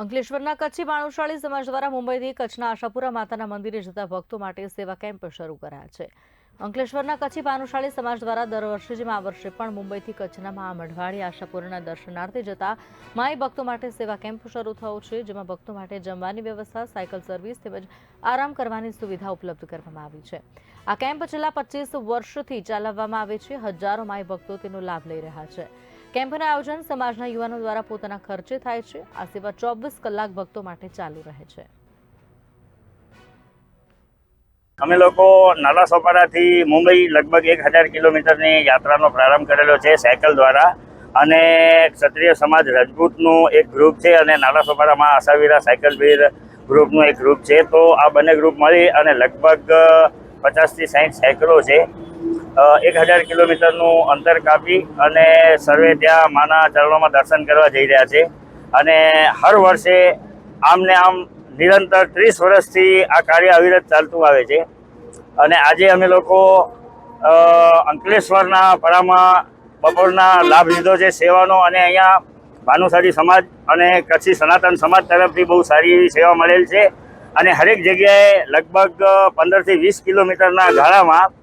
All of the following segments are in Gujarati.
અંકલેશ્વરના કચ્છી બાણુશાળી સમાજ દ્વારા મુંબઈથી કચ્છના આશાપુરા માતાના મંદિરે જતા ભક્તો માટે સેવા કેમ્પ શરૂ કરાયા છે. અંકલેશ્વરના કચ્છી બાનુશાળી સમાજ દ્વારા દર વર્ષે જેમ આ વર્ષે પણ મુંબઈથી કચ્છના મા મઢવાડી આશાપુરાના દર્શનાર્થે જતા માય ભક્તો માટે સેવા કેમ્પ શરૂ થયો છે, જેમાં ભક્તો માટે જમવાની વ્યવસ્થા, સાયકલ સર્વિસ તેમજ આરામ કરવાની સુવિધા ઉપલબ્ધ કરવામાં આવી છે. આ કેમ્પ છેલ્લા પચીસ વર્ષથી ચલાવવામાં આવે છે. હજારો માય ભક્તો તેનો લાભ લઈ રહ્યા છે. કેમ્પનું આયોજન સમાજના યુવાનો દ્વારા પોતાના ખર્ચે થાય છે. આ સેવા ચોવીસ કલાક ભક્તો માટે ચાલુ રહે છે. અમે લોકો નાલા સોપારાથી મુંબઈ લગભગ એક હજાર કિલોમીટરની યાત્રાનો પ્રારંભ કરેલો છે સાયકલ દ્વારા. અને ક્ષત્રિય સમાજ રજપૂતનું એક ગ્રુપ છે અને નાલા સોપારામાં આશાવીરા સાયકલ વીર ગ્રુપનું એક ગ્રુપ છે. તો આ બંને ગ્રુપ મળી અને લગભગ પચાસથી સાઠ સાયકલો છે. એક હજાર કિલોમીટરનું અંતર કાપી અને સર્વે ત્યાં માના ચરણોમાં દર્શન કરવા જઈ રહ્યા છે. અને હર વર્ષે આમ ને આમ નિરંતર ત્રીસ વર્ષથી આ કાર્ય અવિરત ચાલતું આવે છે. અને આજે અમે લોકો અંકલેશ્વરના પરામાં બપોરના લાભ લીધો છે સેવાનો અને અહીંયા ભાનુશાળી સમાજ અને કચ્છી સનાતન સમાજ તરફથી બહુ સારી એવી સેવા મળેલ છે. અને હરેક જગ્યાએ લગભગ પંદરથી વીસ કિલોમીટરના ગાળામાં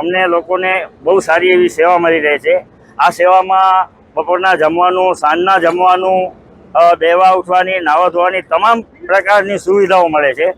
અમને લોકોને બહુ સારી એવી સેવા મળી રહે છે. આ સેવામાં બપોરના જમવાનું, સાંજના જમવાનું બેવા ઉઠવાની નાવા ધોવાની તમામ પ્રકારની સુવિધાઓ મળે છે.